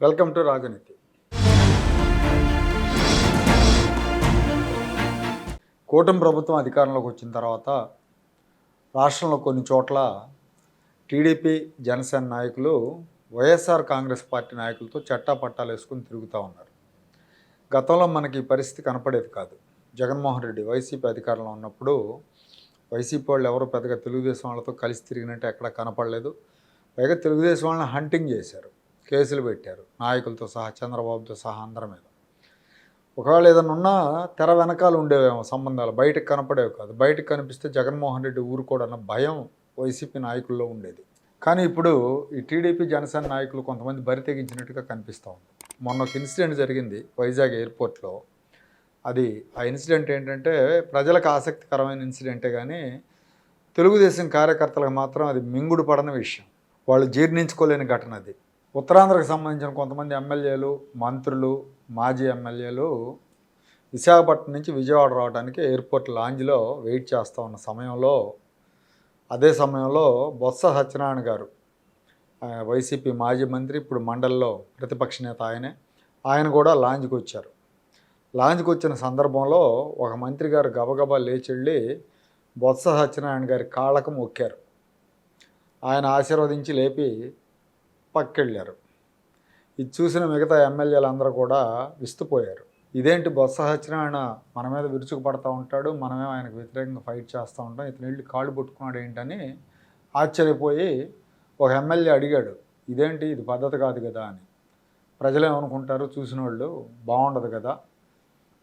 Welcome to రాజనీతి. కూటమి ప్రభుత్వం అధికారంలోకి వచ్చిన తర్వాత రాష్ట్రంలో కొన్ని చోట్ల టీడీపీ జనసేన నాయకులు వైఎస్ఆర్ కాంగ్రెస్ పార్టీ నాయకులతో చట్టా పట్టాలు వేసుకుని తిరుగుతూ ఉన్నారు. గతంలో మనకి ఈ పరిస్థితి కనపడేది కాదు. జగన్మోహన్ రెడ్డి వైసీపీ అధికారంలో ఉన్నప్పుడు వైసీపీ వాళ్ళు ఎవరు పెద్దగా తెలుగుదేశం వాళ్ళతో కలిసి తిరిగినట్టు ఎక్కడ కనపడలేదు. పైగా తెలుగుదేశం వాళ్ళని హంటింగ్ చేశారు. కేసులు పెట్టారు. నాయకులతో సహా చంద్రబాబుతో సహా అందరి మీద. ఒకవేళ ఏదైనా ఉన్నా తెర వెనకాల ఉండేవేమో సంబంధాలు బయటకు కనపడేవి కాదు. బయటకు కనిపిస్తే జగన్మోహన్ రెడ్డి ఊరుకోడన్న భయం వైసీపీ నాయకుల్లో ఉండేది. కానీ ఇప్పుడు ఈ టీడీపీ జనసేన నాయకులు కొంతమంది బరి తెగించినట్టుగా కనిపిస్తూ ఉంది. మొన్న ఒక ఇన్సిడెంట్ జరిగింది వైజాగ్ ఎయిర్పోర్ట్లో. అది ఆ ఇన్సిడెంట్ ఏంటంటే ప్రజలకు ఆసక్తికరమైన ఇన్సిడెంటే కానీ తెలుగుదేశం కార్యకర్తలకు మాత్రం అది మింగుడు పడని విషయం. వాళ్ళు జీర్ణించుకోలేని ఘటన అది. ఉత్తరాంధ్రకు సంబంధించిన కొంతమంది ఎమ్మెల్యేలు మంత్రులు మాజీ ఎమ్మెల్యేలు విశాఖపట్నం నుంచి విజయవాడ రావడానికి ఎయిర్పోర్ట్ లాంజ్లో వెయిట్ చేస్తూ ఉన్న సమయంలో అదే సమయంలో బొత్స సత్యనారాయణ గారు వైసీపీ మాజీ మంత్రి ఇప్పుడు మండలిలో ప్రతిపక్ష నేత ఆయనే ఆయన కూడా లాంజ్కి వచ్చారు. లాంజ్కి వచ్చిన సందర్భంలో ఒక మంత్రి గారు గబగబా లేచి వెళ్ళి బొత్స సత్యనారాయణ గారి కాళ్ళకు మొక్కారు. ఆయన ఆశీర్వదించి లేపి పక్కెళ్ళారు. ఇది చూసిన మిగతా ఎమ్మెల్యేలు అందరూ కూడా విస్తుపోయారు. ఇదేంటి బొత్స సత్యనారాయణ మన మీద విరుచుకు పడతా ఉంటాడు మనమే ఆయనకు వ్యతిరేకంగా ఫైట్ చేస్తూ ఉంటాం ఇతను వెళ్ళి కాళ్ళు పట్టుకున్నాడు ఏంటని ఆశ్చర్యపోయి ఒక ఎమ్మెల్యే అడిగాడు ఇదేంటి? ఇది పద్ధతి కాదు కదా అని. ప్రజలు ఏమనుకుంటారు చూసిన వాళ్ళు బాగుండదు కదా?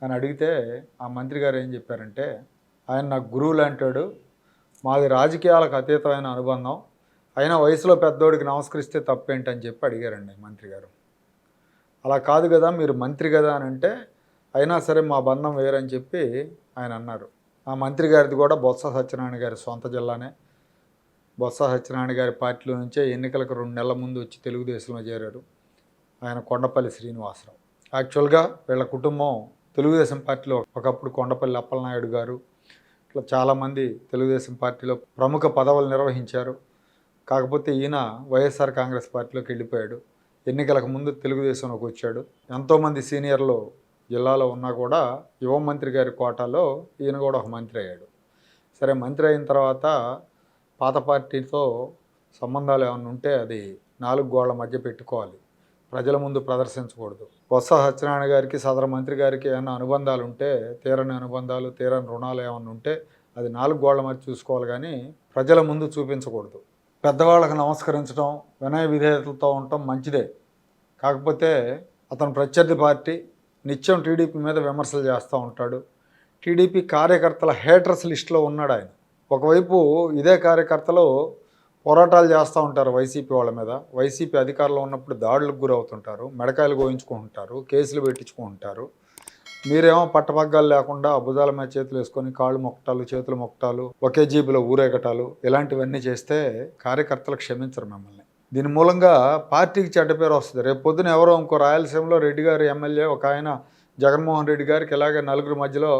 అని అడిగితే ఆ మంత్రి గారు ఏం చెప్పారంటే ఆయన నాకు గురువు లాంటాడు మాది రాజకీయాలకు అతీతమైన అనుబంధం అయినా వయసులో పెద్దోడికి నమస్కరిస్తే తప్పేంటని చెప్పి అడిగారండి మంత్రి గారు. అలా కాదు కదా మీరు మంత్రి కదా అని అంటే అయినా సరే మా బంధం వేరని చెప్పి ఆయన అన్నారు. ఆ మంత్రి గారిది కూడా బొత్స సత్యనారాయణ గారి సొంత జిల్లానే. బొత్స సత్యనారాయణ గారి పార్టీలో నుంచే ఎన్నికలకు రెండు నెలల ముందు వచ్చి తెలుగుదేశంలో చేరారు ఆయన కొండపల్లి శ్రీనివాసరావు. యాక్చువల్గా వీళ్ళ కుటుంబం తెలుగుదేశం పార్టీలో ఒకప్పుడు కొండపల్లి అప్పలనాయుడు గారు ఇట్లా చాలామంది తెలుగుదేశం పార్టీలో ప్రముఖ పదవులు నిర్వహించారు. కాకపోతే ఈయన వైఎస్ఆర్ కాంగ్రెస్ పార్టీలోకి వెళ్ళిపోయాడు. ఎన్నికలకు ముందు తెలుగుదేశంలోకి వచ్చాడు. ఎంతోమంది సీనియర్లు జిల్లాలో ఉన్నా కూడా యువ మంత్రి గారి కోటాలో ఈయన కూడా ఒక మంత్రి అయ్యాడు. సరే మంత్రి అయిన తర్వాత పాత పార్టీతో సంబంధాలు ఏమైనా ఉంటే అది నాలుగు గోళ్ళ మధ్య పెట్టుకోవాలి. ప్రజల ముందు ప్రదర్శించకూడదు. బొత్స సత్యనారాయణ గారికి సదర మంత్రి గారికి ఏమైనా అనుబంధాలు ఉంటే తీరని అనుబంధాలు తీరని రుణాలు ఏమైనా ఉంటే అది నాలుగు గోళ్ళ మధ్య చూసుకోవాలి కానీ ప్రజల ముందు చూపించకూడదు. పెద్దవాళ్ళకి నమస్కరించడం వినయ విధేయతలతో ఉండటం మంచిదే. కాకపోతే అతను ప్రత్యర్థి పార్టీ నిత్యం టీడీపీ మీద విమర్శలు చేస్తూ ఉంటాడు. టీడీపీ కార్యకర్తల హేటర్స్ లిస్టులో ఉన్నాడు ఆయన. ఒకవైపు ఇదే కార్యకర్తలు పోరాటాలు చేస్తూ ఉంటారు వైసీపీ వాళ్ళ మీద. వైసీపీ అధికారంలో ఉన్నప్పుడు దాడులకు గురవుతుంటారు మెడకాయలు గోయించుకుంటుంటారు కేసులు పెట్టించుకుంటారు మీరేమో పట్టపగ్గాలు లేకుండా భుజాల మీద చేతులు వేసుకొని కాళ్ళు మొక్కటాలు చేతులు మొక్కటాలు ఒకే జీబులో ఊరేగటాలు ఇలాంటివన్నీ చేస్తే కార్యకర్తలు క్షమించరు మిమ్మల్ని. దీని మూలంగా పార్టీకి చెడ్డ పేరు వస్తుంది. రేపు పొద్దున ఎవరో ఇంకో రాయలసీమలో రెడ్డి గారు ఎమ్మెల్యే ఒక ఆయన జగన్మోహన్ రెడ్డి గారికి ఇలాగే నలుగురు మధ్యలో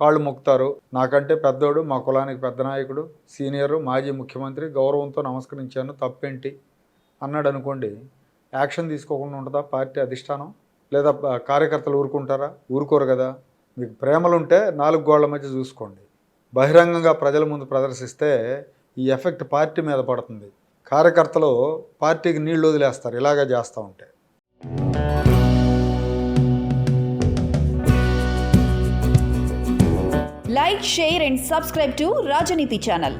కాళ్ళు మొక్కుతారు. నాకంటే పెద్దోడు మా కులానికి పెద్ద నాయకుడు సీనియరు మాజీ ముఖ్యమంత్రి గౌరవంతో నమస్కరించాను తప్పేంటి? అన్నాడు అనుకోండి యాక్షన్ తీసుకోకుండా ఉంటుందా పార్టీ అధిష్టానం? లేదా కార్యకర్తలు ఊరుకుంటారా? ఊరుకోరు కదా. మీకు ప్రేమలుంటే నాలుగు గోళ్ళ మధ్య చూసుకోండి. బహిరంగంగా ప్రజల ముందు ప్రదర్శిస్తే ఈ ఎఫెక్ట్ పార్టీ మీద పడుతుంది. కార్యకర్తలు పార్టీకి నీళ్ళు వదిలేస్తారు. ఇలాగే చేస్తూ ఉంటే. Like share and subscribe to Rajaneeti channel